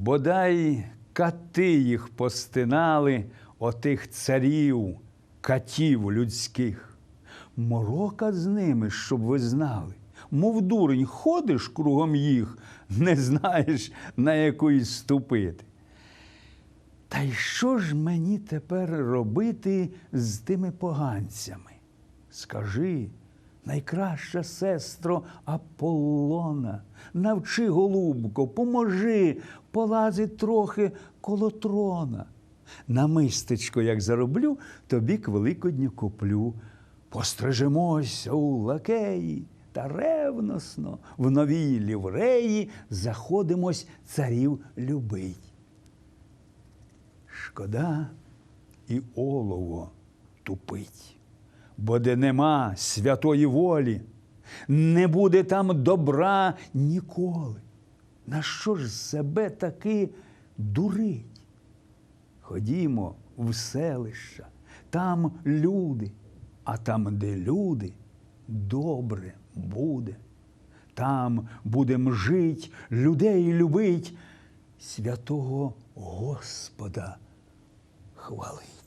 Бодай кати їх постинали, отих царів, катів людських. Морока з ними, щоб ви знали. Мов дурень, ходиш кругом їх, не знаєш, на якої ступити. Та й що ж мені тепер робити з тими поганцями? Скажи, найкраща сестро Аполлона, навчи, голубко, поможи полазить трохи коло трона. Намистечко, як зароблю, тобі к Великодню куплю. Пострижемося у лакеї та ревносно в новій лівреї заходимось царів любить. Шкода і олово тупить, бо де нема святої волі, не буде там добра ніколи. На що ж себе таки дурить? Ходімо в селища, там люди, а там, де люди, добре буде. Там будем жить, людей любить, святого Господа хвалить.